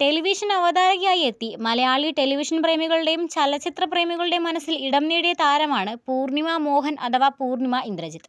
Television അവതാരകയായി എത്തി. Malayali television പ്രേമികളുടെയും ചലച്ചിത്ര പ്രേമികളുടെയും മനസ്സിൽ ഇടം നേടിയ താരമാണ് പൂർണിമ മോഹൻ അഥവാ പൂർണിമ ഇന്ദ്രജിത്ത്.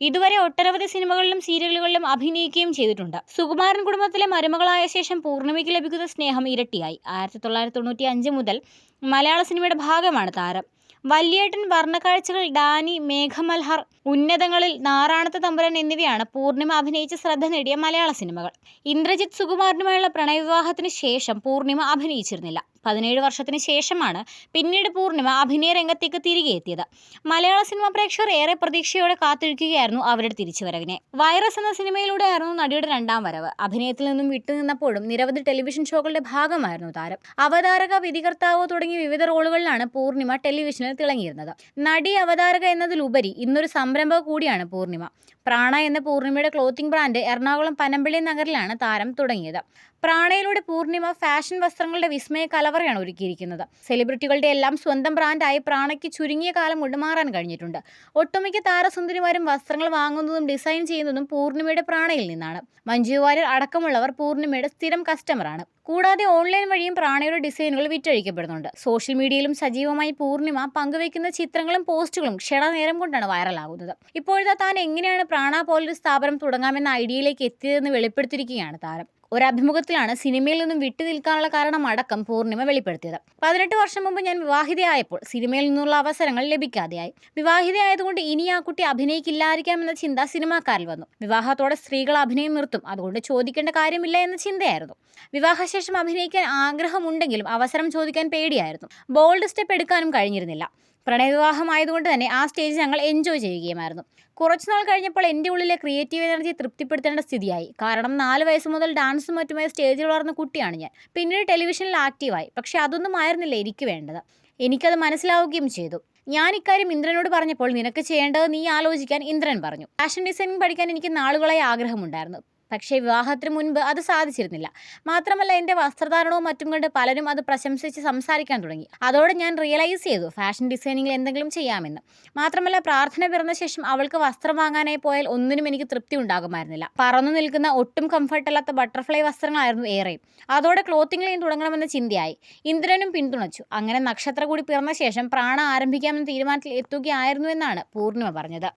ഇതുവരെ ഒട്ടനവധി സിനിമകളിലും സീരിയലുകളിലും അഭിനയിക്കുകയും ചെയ്തിട്ടുണ്ട്. സുകുമാരൻ കുടുംബത്തിലെ മരുമകളായ ശേഷം പൂർണിമയ്ക്ക് ലഭിക്കുന്ന സ്നേഹം ഇരട്ടിയായി. ആയിരത്തി തൊള്ളായിരത്തി തൊണ്ണൂറ്റി അഞ്ച് മുതൽ മലയാള സിനിമയുടെ ഭാഗമാണ് താരം. വല്യേട്ടൻ വർണക്കാഴ്ചകൾ ഡാനി മേഘമൽഹർ ഉന്നതങ്ങളിൽ നാറാണത്ത് തമ്പുരൻ എന്നിവയാണ് പൂർണിമ അഭിനയിച്ച് ശ്രദ്ധ നേടിയ മലയാള സിനിമകൾ. ഇന്ദ്രജിത് സുകുമാരനുമായുള്ള പ്രണയവിവാഹത്തിന് ശേഷം പൂർണിമ അഭിനയിച്ചിരുന്നില്ല. പതിനേഴ് വർഷത്തിന് ശേഷമാണ് പിന്നീട് പൂർണിമ അഭിനയ രംഗത്തേക്ക് തിരികെ എത്തിയത്. മലയാള സിനിമ പ്രേക്ഷകർ ഏറെ പ്രതീക്ഷയോടെ കാത്തിരിക്കുകയായിരുന്നു അവരുടെ തിരിച്ചുവരവിനെ. വൈറസ് എന്ന സിനിമയിലൂടെയായിരുന്നു നടിയുടെ രണ്ടാം വരവ്. അഭിനയത്തിൽ നിന്നും വിട്ടുനിന്നപ്പോഴും നിരവധി ടെലിവിഷൻ ഷോകളുടെ ഭാഗമായിരുന്നു താരം. അവതാരക വിധികർത്താവ് തുടങ്ങിയ വിവിധ റോളുകളിലാണ് പൂർണിമ ടെലിവിഷനിൽ തിളങ്ങിയിരുന്നത്. നടി അവതാരക എന്നതിലുപരി ഇന്നൊരു സംരംഭക കൂടിയാണ് പൂർണിമ. പ്രാണ എന്ന പൂർണിമയുടെ ക്ലോത്തിംഗ് ബ്രാൻഡ് എറണാകുളം പനമ്പള്ളി നഗറിലാണ് താരം തുടങ്ങിയത്. പ്രാണയിലൂടെ പൂർണിമ ഫാഷൻ വസ്ത്രങ്ങളുടെ വിസ്മയ കലവറയാണ് ഒരുക്കിയിരിക്കുന്നത്. സെലിബ്രിറ്റികളുടെ എല്ലാം സ്വന്തം ബ്രാൻഡായി പ്രാണയ്ക്ക് ചുരുങ്ങിയ കാലം കൊണ്ട് മാറാൻ കഴിഞ്ഞിട്ടുണ്ട്. ഒട്ടുമിക്ക താരസുന്ദരിമാരും വസ്ത്രങ്ങൾ വാങ്ങുന്നതും ഡിസൈൻ ചെയ്യുന്നതും പൂർണിമയുടെ പ്രാണയിൽ നിന്നാണ്. മഞ്ജു വാര്യർ അടക്കമുള്ളവർ പൂർണിമയുടെ സ്ഥിരം കസ്റ്റമറാണ്. കൂടാതെ ഓൺലൈൻ വഴിയും പ്രാണയുടെ ഡിസൈനുകൾ വിറ്റഴിക്കപ്പെടുന്നുണ്ട്. സോഷ്യൽ മീഡിയയിലും സജീവമായി പൂർണിമ പങ്കുവയ്ക്കുന്ന ചിത്രങ്ങളും പോസ്റ്റുകളും ക്ഷണനേരം കൊണ്ടാണ് വൈറലാകുന്നത്. ഇപ്പോഴത്തെ താൻ എങ്ങനെയാണ് പ്രാണ പോലൊരു സ്ഥാപനം തുടങ്ങാമെന്ന ഐഡിയയിലേക്ക് എത്തിയതെന്ന് വെളിപ്പെടുത്തിയിരിക്കുകയാണ് താരം. ഒരു അഭിമുഖത്തിലാണ് സിനിമയിൽ നിന്നും വിട്ടു നിൽക്കാനുള്ള കാരണം അടക്കം പൂർണിമ വെളിപ്പെടുത്തിയത്. പതിനെട്ട് വർഷം മുമ്പ് ഞാൻ വിവാഹിതയായപ്പോൾ സിനിമയിൽ നിന്നുള്ള അവസരങ്ങൾ ലഭിക്കാതെയായി. വിവാഹിതയായതുകൊണ്ട് ഇനി ആ കുട്ടി അഭിനയിക്കില്ലായിരിക്കാമെന്ന ചിന്ത സിനിമാക്കാരിൽ വന്നു. വിവാഹത്തോടെ സ്ത്രീകൾ അഭിനയം നിർത്തും. അതുകൊണ്ട് ചോദിക്കേണ്ട കാര്യമില്ല എന്ന ചിന്തയായിരുന്നു. വിവാഹശേഷം അഭിനയിക്കാൻ ആഗ്രഹമുണ്ടെങ്കിലും അവസരം ചോദിക്കാൻ പേടിയായിരുന്നു. ബോൾഡ് സ്റ്റെപ്പ് എടുക്കാനും കഴിഞ്ഞിരുന്നില്ല. പ്രണയവിവാഹമായതുകൊണ്ട് തന്നെ ആ സ്റ്റേജ് ഞങ്ങൾ എൻജോയ് ചെയ്യുകയുമായിരുന്നു. കുറച്ചുനാൾ കഴിഞ്ഞപ്പോൾ എന്റെ ഉള്ളിലെ ക്രിയേറ്റീവ് എനർജി തൃപ്തിപ്പെടുത്തേണ്ട സ്ഥിതിയായി. കാരണം നാല് വയസ്സ് മുതൽ ഡാൻസും മറ്റുമായി സ്റ്റേജിൽ വളർന്ന കുട്ടിയാണ് ഞാൻ. പിന്നീട് ടെലിവിഷനിൽ ആക്റ്റീവായി പക്ഷേ അതൊന്നും ആയിരുന്നില്ല എനിക്ക് വേണ്ടത്. എനിക്കത് മനസ്സിലാവുകയും ചെയ്തു. ഞാൻ ഇക്കാര്യം ഇന്ദ്രനോട് പറഞ്ഞപ്പോൾ നിനക്ക് ചെയ്യേണ്ടത് നീ ആലോചിക്കാൻ ഇന്ദ്രൻ പറഞ്ഞു. ഫാഷൻ ഡിസൈനിങ് പഠിക്കാൻ എനിക്ക് നാളുകളായി ആഗ്രഹമുണ്ടായിരുന്നു. പക്ഷേ വിവാഹത്തിന് മുൻപ് അത് സാധിച്ചിരുന്നില്ല. മാത്രമല്ല എന്റെ വസ്ത്രധാരണവും മറ്റും കണ്ട് പലരും അത് പ്രശംസിച്ച് സംസാരിക്കാൻ തുടങ്ങി. അതോടെ ഞാൻ റിയലൈസ് ചെയ്തു ഫാഷൻ ഡിസൈനിങ്ങിൽ എന്തെങ്കിലും ചെയ്യാമെന്ന്. മാത്രമല്ല പ്രാർത്ഥന പിറന്ന ശേഷം അവൾക്ക് വസ്ത്രം വാങ്ങാനായി പോയാൽ ഒന്നിനും എനിക്ക് തൃപ്തി ഉണ്ടാകുമായിരുന്നില്ല. പറന്നു നിൽക്കുന്ന ഒട്ടും കംഫർട്ടല്ലാത്ത ബട്ടർഫ്ലൈ വസ്ത്രങ്ങളായിരുന്നു ഏറെ അതോടെ ക്ലോത്തിങ് ലൈൻ തുടങ്ങണമെന്ന ചിന്തയായി. ഇന്ദ്രനും പിന്തുണച്ചു. അങ്ങനെ നക്ഷത്ര കൂടി പിറന്ന ശേഷം പ്രാണ ആരംഭിക്കാമെന്ന തീരുമാനത്തിൽ എത്തുകയായിരുന്നു എന്നാണ് പൂർണിമ പറഞ്ഞത്.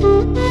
Música